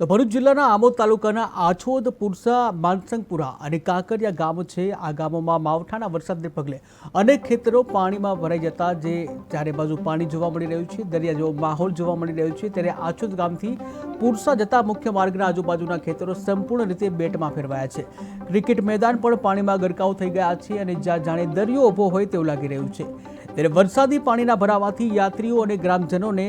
તો ભરૂચ જિલ્લાના આમોદ તાલુકાના આછોદ, પુરસા, માનસંગપુરા અને કાંકરિયા ગામો છે. આ ગામોમાં માવઠાના વરસાદને પગલે અનેક ખેતરો પાણીમાં ભરાઈ જતા જે ચારે બાજુ પાણી જોવા મળી રહ્યું છે, દરિયા જેવો માહોલ જોવા મળી રહ્યો છે. ત્યારે આછોદ ગામથી પુરસા જતા મુખ્ય માર્ગના આજુબાજુના ખેતરો સંપૂર્ણ રીતે બેટમાં ફેરવાયા છે. ક્રિકેટ મેદાન પણ પાણીમાં ગરકાવ થઈ ગયા છે અને જ્યાં જાણે દરિયો ઊભો હોય તેવું લાગી રહ્યું છે. ત્યારે વરસાદી પાણીના ભરાવાથી યાત્રીઓ અને ગ્રામજનોને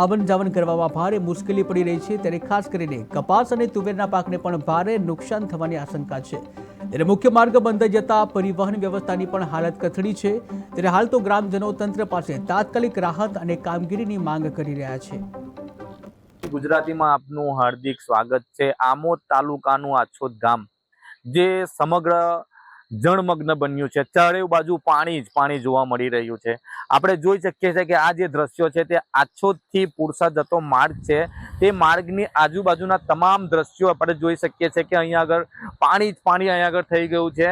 આવન જાવન કરવામાં ભારે મુશ્કેલી પડી રહી છે. ત્યારે ખાસ કરીને કપાસ અને તુવેરના પાકને પણ ભારે નુકસાન થવાની આશંકા છે. ત્યારે મુખ્ય માર્ગ બંધ જતા પરિવહન વ્યવસ્થાની પણ હાલત કથળી છે. ત્યારે હાલ તો ગ્રામજનો તંત્ર પાસે તાત્કાલિક રાહત અને કામગીરીની માંગ કરી રહ્યા છે. ગુજરાતીમાં આપનું હાર્દિક સ્વાગત છે. આમોદ તાલુકાનું આછોદ ગામ, જે સમગ્ર જળમગ્ન બન્યું છે. ચારે બાજુ પાણી જ, પાણી જોવા મળી રહ્યું છે. આપણે જોઈ શકીએ છીએ કે આ જે દ્રશ્યો છે તે આછોદથી પુરસા જતો માર્ગ છે. તે માર્ગની આજુબાજુના તમામ દ્રશ્યો આપણે જોઈ શકીએ છીએ કે અહીંયા આગળ પાણી જ પાણી અહીંયા આગળ થઈ ગયું છે.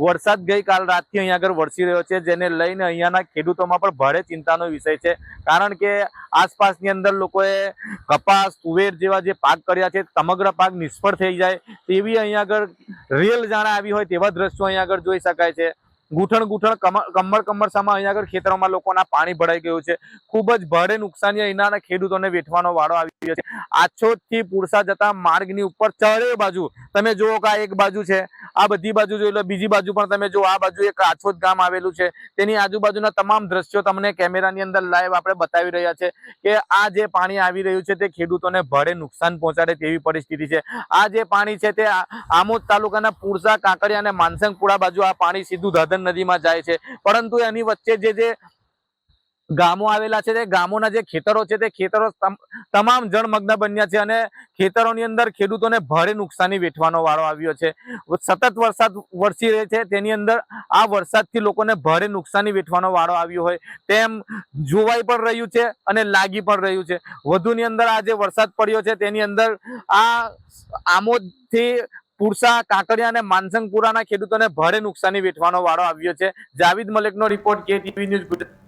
વરસાદ ગઈકાલ રાતથી અહીંયા આગળ વરસી રહ્યો છે, જેને લઈને અહીંયાના ખેડૂતોમાં પણ ભારે ચિંતાનો વિષય છે. કારણ કે આસપાસની અંદર લોકોએ કપાસ, તુવેર જેવા જે પાક કર્યા છે, સમગ્ર પાક નિષ્ફળ થઈ જાય તેવી અહીંયા આગળ રેલ જાણે આવી હોય તેવા દ્રશ્યો અહીંયા આગળ જોઈ શકાય છે. ગૂંઠણ ગૂંઠણ કમર કમરસામાં અહીંયા આગળ ખેતરોમાં લોકોના પાણી ભરાઈ ગયું છે. ખૂબ જ ભારે નુકસાની અહીંના ખેડૂતોને વેઠવાનો વાળો આવી ગયો છે. આછોદથી પુરસા જતા માર્ગની ઉપર ચારે બાજુ. તમે જુઓ કે આ એક બાજુ છે. આ બધી બાજુ જોઈ લો. બીજી બાજુ પણ તમે જો આ બાજુ એક આછોદ ગામ આવેલું છે. તેની આજુબાજુના તમામ દ્રશ્યો તમને કેમેરાની અંદર લાઈવ આપણે બતાવી રહ્યા છે કે આ જે પાણી આવી રહ્યું છે તે ખેડૂતોને ભારે નુકસાન પહોંચાડે તેવી પરિસ્થિતિ છે. આ જે પાણી છે તે આમોદ તાલુકાના પુરસા કાંકરિયા અને માનસંગપુરા બાજુ આ પાણી સીધું ધાધન નદીમાં જાય છે. પરંતુ એની વચ્ચે જે જે ગામો આવેલા છે, તે ગામોના જે ખેતરો છે, તે ખેતરો તમામ જળમગ્ન બન્યા છે અને ખેતરોની અંદર ખેડૂતોને ભારે નુકસાની વેઠવાનો વાળો આવ્યો છે. સતત વરસાદ વરસી રહે છે, તેની અંદર આ વરસાદથી લોકોને ભારે નુકસાની વેઠવાનો વાળો આવ્યો હોય, તેમ જોવાઈ પણ રહ્યું છે અને લાગી પણ રહ્યું છે. વધુની અંદર આ જે વરસાદ પડ્યો છે, તેની અંદર આ આમોદથી પુરસા કાંકરિયા અને માનસંગપુરાના ખેડૂતોને ભારે નુકસાની વેઠવાનો વાળો આવ્યો છે. જાવિદ મલેકનો રિપોર્ટ કે ન્યૂઝ ગુજરાત.